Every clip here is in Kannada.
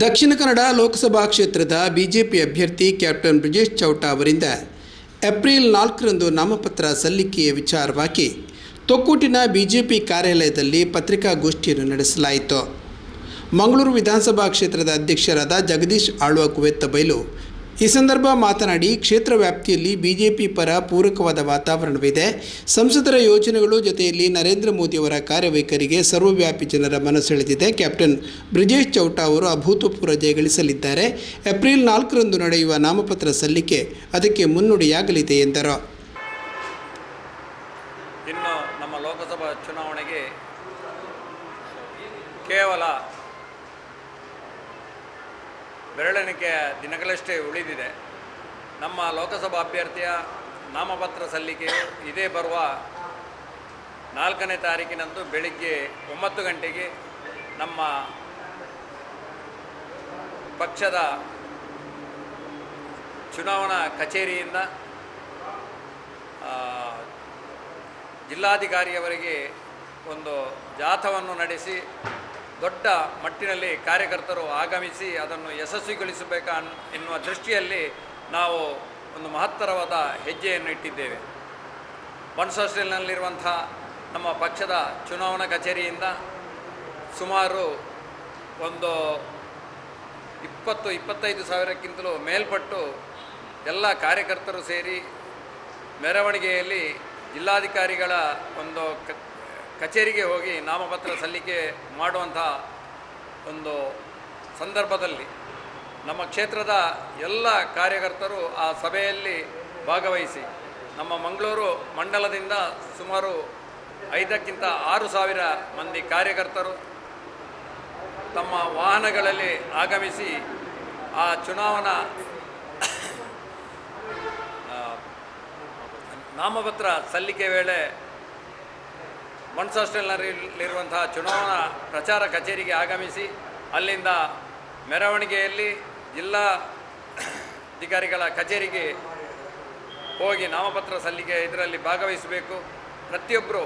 ದಕ್ಷಿಣ ಕನ್ನಡ ಲೋಕಸಭಾ ಕ್ಷೇತ್ರದ ಬಿಜೆಪಿ ಅಭ್ಯರ್ಥಿ ಕ್ಯಾಪ್ಟನ್ ಬ್ರಿಜೇಶ್ ಚೌಟ ಅವರಿಂದ ಏಪ್ರಿಲ್ ನಾಲ್ಕರಂದು ನಾಮಪತ್ರ ಸಲ್ಲಿಕೆಯ ವಿಚಾರವಾಗಿ ತೊಕ್ಕೋಟಿನ ಬಿಜೆಪಿ ಕಾರ್ಯಾಲಯದಲ್ಲಿ ಪತ್ರಿಕಾಗೋಷ್ಠಿಯನ್ನು ನಡೆಸಲಾಯಿತು. ಮಂಗಳೂರು ವಿಧಾನಸಭಾ ಕ್ಷೇತ್ರದ ಅಧ್ಯಕ್ಷರಾದ ಜಗದೀಶ್ ಆಳ್ವ ಕುವೆತ್ತ ಬೈಲು ಈ ಸಂದರ್ಭ ಮಾತನಾಡಿ ಕ್ಷೇತ್ರ ವ್ಯಾಪ್ತಿಯಲ್ಲಿ ಬಿಜೆಪಿ ಪರ ಪೂರಕವಾದ ವಾತಾವರಣವಿದೆ. ಸಂಸದರ ಯೋಜನೆಗಳು ಜೊತೆಯಲ್ಲಿ ನರೇಂದ್ರ ಮೋದಿಯವರ ಕಾರ್ಯವೈಖರಿಗೆ ಸರ್ವವ್ಯಾಪಿ ಜನರ ಮನಸೆಳೆದಿದೆ. ಕ್ಯಾಪ್ಟನ್ ಬ್ರಿಜೇಶ್ ಚೌಟಾ ಅವರು ಅಭೂತಪೂರ್ವ ಜಯಗಳಿಸಲಿದ್ದಾರೆ. ಏಪ್ರಿಲ್ ನಾಲ್ಕರಂದು ನಡೆಯುವ ನಾಮಪತ್ರ ಸಲ್ಲಿಕೆ ಅದಕ್ಕೆ ಮುನ್ನುಡಿಯಾಗಲಿದೆ ಎಂದರು. ಇನ್ನು ನಮ್ಮ ಲೋಕಸಭಾ ಚುನಾವಣೆಗೆ ಕೇವಲ ಬೆರಳೆಣಿಕೆಯ ದಿನಗಳಷ್ಟೇ ಉಳಿದಿದೆ. ನಮ್ಮ ಲೋಕಸಭಾ ಅಭ್ಯರ್ಥಿಯ ನಾಮಪತ್ರ ಸಲ್ಲಿಕೆಯು ಇದೇ ಬರುವ ನಾಲ್ಕನೇ ತಾರೀಕಿನಂದು ಬೆಳಿಗ್ಗೆ ಒಂಬತ್ತು ಗಂಟೆಗೆ ನಮ್ಮ ಪಕ್ಷದ ಚುನಾವಣಾ ಕಚೇರಿಯಿಂದ ಜಿಲ್ಲಾಧಿಕಾರಿಯವರಿಗೆ ಒಂದು ಜಾಥವನ್ನು ನಡೆಸಿ ದೊಡ್ಡ ಮಟ್ಟಿನಲ್ಲಿ ಕಾರ್ಯಕರ್ತರು ಆಗಮಿಸಿ ಅದನ್ನು ಯಶಸ್ವಿಗೊಳಿಸಬೇಕ ಎನ್ನುವ ದೃಷ್ಟಿಯಲ್ಲಿ ನಾವು ಒಂದು ಮಹತ್ತರವಾದ ಹೆಜ್ಜೆಯನ್ನು ಇಟ್ಟಿದ್ದೇವೆ. ಬನ್ಸ್ ನಮ್ಮ ಪಕ್ಷದ ಚುನಾವಣಾ ಕಚೇರಿಯಿಂದ ಸುಮಾರು ಒಂದು ಇಪ್ಪತ್ತು, ಇಪ್ಪತ್ತೈದು ಸಾವಿರಕ್ಕಿಂತಲೂ ಮೇಲ್ಪಟ್ಟು ಎಲ್ಲ ಕಾರ್ಯಕರ್ತರು ಸೇರಿ ಮೆರವಣಿಗೆಯಲ್ಲಿ ಜಿಲ್ಲಾಧಿಕಾರಿಗಳ ಒಂದು ಕಚೇರಿಗೆ ಹೋಗಿ ನಾಮಪತ್ರ ಸಲ್ಲಿಕೆ ಮಾಡುವಂಥ ಒಂದು ಸಂದರ್ಭದಲ್ಲಿ ನಮ್ಮ ಕ್ಷೇತ್ರದ ಎಲ್ಲ ಕಾರ್ಯಕರ್ತರು ಆ ಸಭೆಯಲ್ಲಿ ಭಾಗವಹಿಸಿ ನಮ್ಮ ಮಂಗಳೂರು ಮಂಡಲದಿಂದ ಸುಮಾರು ಐದಕ್ಕಿಂತ ಆರು ಸಾವಿರ ಮಂದಿ ಕಾರ್ಯಕರ್ತರು ತಮ್ಮ ವಾಹನಗಳಲ್ಲಿ ಆಗಮಿಸಿ ಆ ಚುನಾವಣಾ ನಾಮಪತ್ರ ಸಲ್ಲಿಕೆ ವೇಳೆ ಮನ್ಸ್ ಹಾಸ್ಟೆಲ್ನಲ್ಲಿರುವಂತಹ ಚುನಾವಣಾ ಪ್ರಚಾರ ಕಚೇರಿಗೆ ಆಗಮಿಸಿ ಅಲ್ಲಿಂದ ಮೆರವಣಿಗೆಯಲ್ಲಿ ಜಿಲ್ಲಾ ಅಧಿಕಾರಿಗಳ ಕಚೇರಿಗೆ ಹೋಗಿ ನಾಮಪತ್ರ ಸಲ್ಲಿಕೆ ಇದರಲ್ಲಿ ಭಾಗವಹಿಸಬೇಕು. ಪ್ರತಿಯೊಬ್ಬರು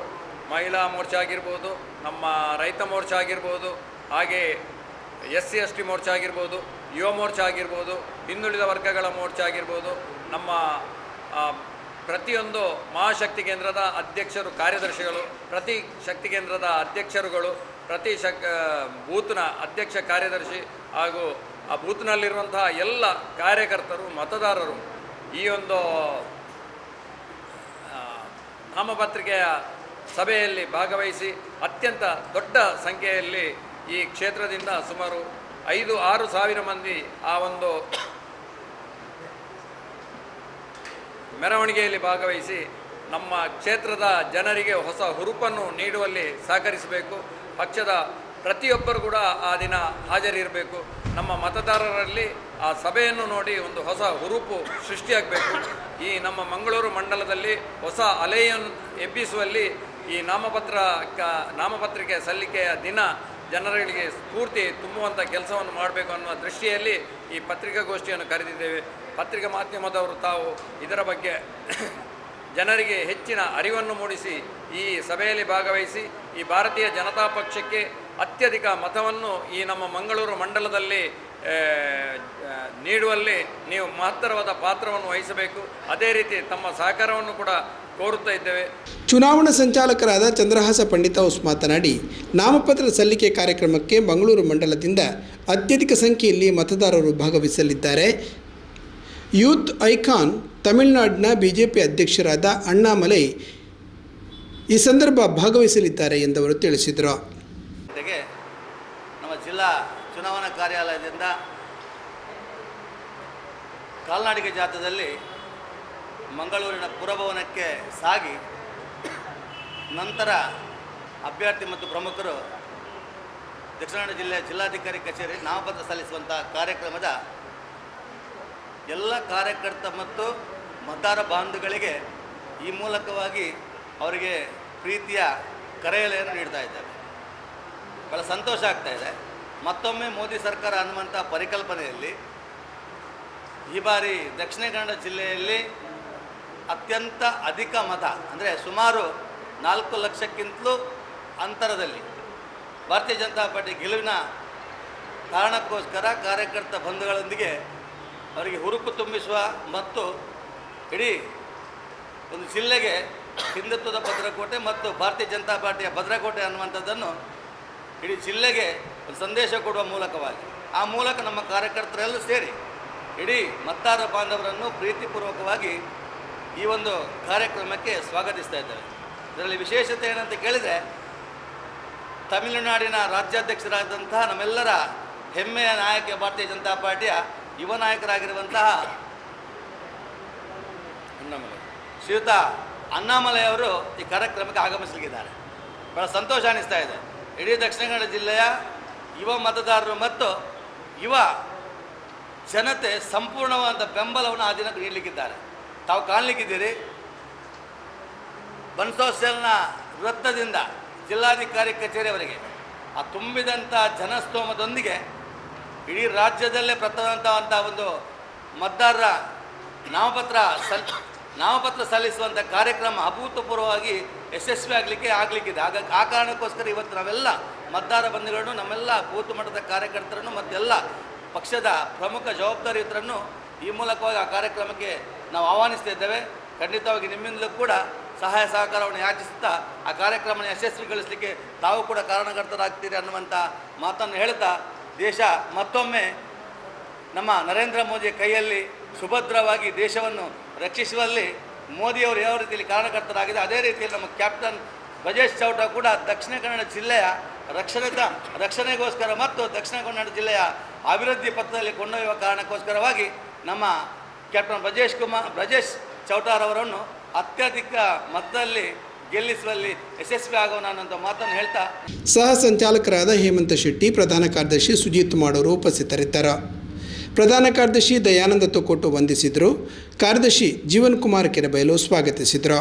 ಮಹಿಳಾ ಮೋರ್ಚಾ ಆಗಿರ್ಬೋದು, ನಮ್ಮ ರೈತ ಮೋರ್ಚಾ ಆಗಿರ್ಬೋದು, ಹಾಗೆ S C S T morcha ಆಗಿರ್ಬೋದು, ಯುವ ಮೋರ್ಚಾ ಆಗಿರ್ಬೋದು, ಹಿಂದುಳಿದ ವರ್ಗಗಳ ಮೋರ್ಚಾ ಆಗಿರ್ಬೋದು, ನಮ್ಮ ಪ್ರತಿಯೊಂದು ಮಹಾಶಕ್ತಿ ಕೇಂದ್ರದ ಅಧ್ಯಕ್ಷರು, ಕಾರ್ಯದರ್ಶಿಗಳು, ಪ್ರತಿ ಶಕ್ತಿ ಕೇಂದ್ರದ ಅಧ್ಯಕ್ಷರುಗಳು, ಪ್ರತಿ ಶಕ್ ಬೂತ್ನ ಅಧ್ಯಕ್ಷ ಕಾರ್ಯದರ್ಶಿ ಹಾಗೂ ಆ ಬೂತ್ನಲ್ಲಿರುವಂತಹ ಎಲ್ಲ ಕಾರ್ಯಕರ್ತರು, ಮತದಾರರು ಈ ಒಂದು ನಾಮಪತ್ರಿಕೆಯ ಸಭೆಯಲ್ಲಿ ಭಾಗವಹಿಸಿ ಅತ್ಯಂತ ದೊಡ್ಡ ಸಂಖ್ಯೆಯಲ್ಲಿ ಈ ಕ್ಷೇತ್ರದಿಂದ ಸುಮಾರು ಐದು, ಆರು ಸಾವಿರ ಮಂದಿ ಆ ಒಂದು ಮೆರವಣಿಗೆಯಲ್ಲಿ ಭಾಗವಹಿಸಿ ನಮ್ಮ ಕ್ಷೇತ್ರದ ಜನರಿಗೆ ಹೊಸ ಹುರುಪನ್ನು ನೀಡುವಲ್ಲಿ ಸಹಕರಿಸಬೇಕು. ಪಕ್ಷದ ಪ್ರತಿಯೊಬ್ಬರು ಕೂಡ ಆ ದಿನ ಹಾಜರಿರಬೇಕು. ನಮ್ಮ ಮತದಾರರಲ್ಲಿ ಆ ಸಭೆಯನ್ನು ನೋಡಿ ಒಂದು ಹೊಸ ಹುರುಪು ಸೃಷ್ಟಿಯಾಗಬೇಕು. ಈ ನಮ್ಮ ಮಂಗಳೂರು ಮಂಡಲದಲ್ಲಿ ಹೊಸ ಅಲೆಯನ್ನು ಎಬ್ಬಿಸುವಲ್ಲಿ ಈ ನಾಮಪತ್ರ ನಾಮಪತ್ರಿಕೆ ಸಲ್ಲಿಕೆಯ ದಿನ ಜನರಿಗೆ ಸ್ಫೂರ್ತಿ ತುಂಬುವಂಥ ಕೆಲಸವನ್ನು ಮಾಡಬೇಕು ಅನ್ನುವ ದೃಷ್ಟಿಯಲ್ಲಿ ಈ ಪತ್ರಿಕಾಗೋಷ್ಠಿಯನ್ನು ಕರೆದಿದ್ದೇವೆ. ಪತ್ರಿಕಾ ಮಾಧ್ಯಮದವರು ತಾವು ಇದರ ಬಗ್ಗೆ ಜನರಿಗೆ ಹೆಚ್ಚಿನ ಅರಿವನ್ನು ಮೂಡಿಸಿ ಈ ಸಭೆಯಲ್ಲಿ ಭಾಗವಹಿಸಿ ಈ ಭಾರತೀಯ ಜನತಾ ಪಕ್ಷಕ್ಕೆ ಅತ್ಯಧಿಕ ಮತವನ್ನು ಈ ನಮ್ಮ ಮಂಗಳೂರು ಮಂಡಲದಲ್ಲಿ ನೀಡುವಲ್ಲಿ ನೀವು ಮಹತ್ತರವಾದ ಪಾತ್ರವನ್ನು ವಹಿಸಬೇಕು. ಅದೇ ರೀತಿ ತಮ್ಮ ಸಹಕಾರವನ್ನು ಕೂಡ ಕೋರುತ್ತಾ ಇದ್ದೇವೆ. ಚುನಾವಣಾ ಸಂಚಾಲಕರಾದ ಚಂದ್ರಹಾಸ ಪಂಡಿತೌಸ್ ಮಾತನಾಡಿ, ನಾಮಪತ್ರ ಸಲ್ಲಿಕೆ ಕಾರ್ಯಕ್ರಮಕ್ಕೆ ಮಂಗಳೂರು ಮಂಡಲದಿಂದ ಅತ್ಯಧಿಕ ಸಂಖ್ಯೆಯಲ್ಲಿ ಮತದಾರರು ಭಾಗವಹಿಸಲಿದ್ದಾರೆ. ಯೂತ್ ಐಕಾನ್ ತಮಿಳುನಾಡಿನ ಬಿಜೆಪಿ ಅಧ್ಯಕ್ಷರಾದ ಅಣ್ಣಾಮಲೈ ಈ ಸಂದರ್ಭ ಭಾಗವಹಿಸಲಿದ್ದಾರೆ ಎಂದವರು ತಿಳಿಸಿದರು. ಜೊತೆಗೆ ನಮ್ಮ ಜಿಲ್ಲಾ ಚುನಾವಣಾ ಕಾರ್ಯಾಲಯದಿಂದ ಕಾಲ್ನಾಡಿಗೆ ಜಾಥಾದಲ್ಲಿ ಮಂಗಳೂರಿನ ಪುರಭವನಕ್ಕೆ ಸಾಗಿ ನಂತರ ಅಭ್ಯರ್ಥಿ ಮತ್ತು ಪ್ರಮುಖರು ದಕ್ಷಿಣ ಕನ್ನಡ ಜಿಲ್ಲೆಯ ಜಿಲ್ಲಾಧಿಕಾರಿ ಕಚೇರಿ ನಾಮಪತ್ರ ಸಲ್ಲಿಸುವಂಥ ಕಾರ್ಯಕ್ರಮದ ಎಲ್ಲ ಕಾರ್ಯಕರ್ತ ಮತ್ತು ಮತದಾರ ಬಾಂಧುಗಳಿಗೆ ಈ ಮೂಲಕವಾಗಿ ಅವರಿಗೆ ಪ್ರೀತಿಯ ಕರೆಯಲೆಯನ್ನು ನೀಡ್ತಾ ಇದ್ದಾರೆ ಭಾಳ ಸಂತೋಷ ಆಗ್ತಾ ಇದೆ. ಮತ್ತೊಮ್ಮೆ ಮೋದಿ ಸರ್ಕಾರ ಅನ್ನುವಂಥ ಪರಿಕಲ್ಪನೆಯಲ್ಲಿ ಈ ಬಾರಿ ದಕ್ಷಿಣ ಕನ್ನಡ ಜಿಲ್ಲೆಯಲ್ಲಿ ಅತ್ಯಂತ ಅಧಿಕ ಮತ, ಅಂದರೆ ಸುಮಾರು ನಾಲ್ಕು ಲಕ್ಷಕ್ಕಿಂತಲೂ ಅಂತರದಲ್ಲಿ ಭಾರತೀಯ ಜನತಾ ಪಾರ್ಟಿ ಗೆಲುವಿನ ಕಾರಣಕ್ಕೋಸ್ಕರ ಕಾರ್ಯಕರ್ತ ಬಂಧುಗಳೊಂದಿಗೆ ಅವರಿಗೆ ಹುರುಪು ತುಂಬಿಸುವ ಮತ್ತು ಇಡೀ ಒಂದು ಜಿಲ್ಲೆಗೆ ಹಿಂದುತ್ವದ ಭದ್ರಕೋಟೆ ಮತ್ತು ಭಾರತೀಯ ಜನತಾ ಪಾರ್ಟಿಯ ಭದ್ರಕೋಟೆ ಅನ್ನುವಂಥದ್ದನ್ನು ಇಡೀ ಜಿಲ್ಲೆಗೆ ಒಂದು ಸಂದೇಶ ಕೊಡುವ ಮೂಲಕವಾಗಿ, ಆ ಮೂಲಕ ನಮ್ಮ ಕಾರ್ಯಕರ್ತರೆಲ್ಲೂ ಸೇರಿ ಇಡೀ ಮತ್ತಾರ ಬಾಂಧವರನ್ನು ಪ್ರೀತಿಪೂರ್ವಕವಾಗಿ ಈ ಒಂದು ಕಾರ್ಯಕ್ರಮಕ್ಕೆ ಸ್ವಾಗತಿಸ್ತಾ ಇದ್ದೇವೆ. ಇದರಲ್ಲಿ ವಿಶೇಷತೆ ಏನಂತ ಕೇಳಿದರೆ, ತಮಿಳುನಾಡಿನ ರಾಜ್ಯಾಧ್ಯಕ್ಷರಾದಂತಹ ನಮ್ಮೆಲ್ಲರ ಹೆಮ್ಮೆಯ ನಾಯಕ ಭಾರತೀಯ ಜನತಾ ಪಾರ್ಟಿಯ ಯುವ ನಾಯಕರಾಗಿರುವಂತಹ ಅಣ್ಣಾಮಲೈ. ಶ್ರೀಯುತ ಅವರು ಈ ಕಾರ್ಯಕ್ರಮಕ್ಕೆ ಆಗಮಿಸಲಿದ್ದಾರೆ. ಬಹಳ ಸಂತೋಷ ಅನಿಸ್ತಾ ಇದೆ. ಇಡೀ ದಕ್ಷಿಣ ಕನ್ನಡ ಜಿಲ್ಲೆಯ ಯುವ ಮತದಾರರು ಮತ್ತು ಯುವ ಜನತೆ ಸಂಪೂರ್ಣವಾದ ಬೆಂಬಲವನ್ನು ಆ ದಿನ ನೀಡಲಿಕ್ಕಿದ್ದಾರೆ. ತಾವು ಕಾಣಲಿಕ್ಕಿದ್ದೀರಿ. ಬನ್ಸೋಸೆಲ್ನ ವೃತ್ತದಿಂದ ಜಿಲ್ಲಾಧಿಕಾರಿ ಕಚೇರಿಯವರಿಗೆ ಆ ತುಂಬಿದಂಥ ಜನಸ್ತೋಮದೊಂದಿಗೆ ಇಡೀ ರಾಜ್ಯದಲ್ಲೇ ಪ್ರಥಮವಂತ ಒಂದು ಮತದಾರರ ನಾಮಪತ್ರ ಸಲ್, ನಾಮಪತ್ರ ಸಲ್ಲಿಸುವಂಥ ಕಾರ್ಯಕ್ರಮ ಅಭೂತಪೂರ್ವವಾಗಿ ಯಶಸ್ವಿ ಆಗಲಿಕ್ಕೆ ಆಗಲಿಕ್ಕಿದೆ. ಆಗ, ಆ ಕಾರಣಕ್ಕೋಸ್ಕರ ಇವತ್ತು ನಾವೆಲ್ಲ ಮತದಾರ ಬಂಧುಗಳನ್ನು, ನಮ್ಮೆಲ್ಲ ಬೂತ್ ಮಟ್ಟದ ಕಾರ್ಯಕರ್ತರನ್ನು ಮತ್ತೆಲ್ಲ ಪಕ್ಷದ ಪ್ರಮುಖ ಜವಾಬ್ದಾರಿಯುತರನ್ನು ಈ ಮೂಲಕವಾಗಿ ಆ ಕಾರ್ಯಕ್ರಮಕ್ಕೆ ನಾವು ಆಹ್ವಾನಿಸ್ತಾ ಖಂಡಿತವಾಗಿ ನಿಮ್ಮಿಂದಲೂ ಕೂಡ ಸಹಾಯ ಸಹಕಾರವನ್ನು ಯಾಚಿಸುತ್ತಾ ಆ ಕಾರ್ಯಕ್ರಮನ ಯಶಸ್ವಿಗೊಳಿಸಲಿಕ್ಕೆ ತಾವು ಕೂಡ ಕಾರಣಕರ್ತರಾಗ್ತೀರಿ ಅನ್ನುವಂಥ ಮಾತನ್ನು ಹೇಳ್ತಾ ದೇಶ ಮತ್ತೊಮ್ಮೆ ನಮ್ಮ ನರೇಂದ್ರ ಮೋದಿ ಕೈಯಲ್ಲಿ ಸುಭದ್ರವಾಗಿ ದೇಶವನ್ನು ರಕ್ಷಿಸುವಲ್ಲಿ ಮೋದಿಯವರು ಯಾವ ರೀತಿಯಲ್ಲಿ ಕಾರಣಕರ್ತರಾಗಿದೆ, ಅದೇ ರೀತಿಯಲ್ಲಿ ನಮ್ಮ ಕ್ಯಾಪ್ಟನ್ ಬ್ರಜೇಶ್ ಚೌಟ ಕೂಡ ದಕ್ಷಿಣ ಕನ್ನಡ ಜಿಲ್ಲೆಯ ರಕ್ಷಣೆದ ರಕ್ಷಣೆಗೋಸ್ಕರ ಮತ್ತು ದಕ್ಷಿಣ ಕನ್ನಡ ಜಿಲ್ಲೆಯ ಅಭಿವೃದ್ಧಿ ಪಥದಲ್ಲಿ ಕೊಂಡೊಯ್ಯುವ ಕಾರಣಕ್ಕೋಸ್ಕರವಾಗಿ ನಮ್ಮ ಕ್ಯಾಪ್ಟನ್ ಬ್ರಜೇಶ್ ಕುಮಾರ್, ಬ್ರಜೇಶ್ ಚೌಟಾರವರನ್ನು ಅತ್ಯಧಿಕ ಮತದಲ್ಲಿ ಗೆಲ್ಲಿಸುವಲ್ಲಿ ಯಶಸ್ವಿ ಆಗೋಣ ಅಂತ ಮಾತನ್ನು ಹೇಳ್ತಾ ಸಹ ಸಂಚಾಲಕರಾದ ಹೇಮಂತ ಶೆಟ್ಟಿ, ಪ್ರಧಾನ ಕಾರ್ಯದರ್ಶಿ ಸುಜಿತ್ ಮಾಡೋರು ಉಪಸ್ಥಿತರಿದ್ದರು. ಪ್ರಧಾನ ಕಾರ್ಯದರ್ಶಿ ದಯಾನಂದ ತೊಕೊಟ್ಟು ವಂದಿಸಿದರು. ಕಾರ್ಯದರ್ಶಿ ಜೀವನ್ ಕುಮಾರ್ ಕೆರೆಬಯಲು ಸ್ವಾಗತಿಸಿದರು.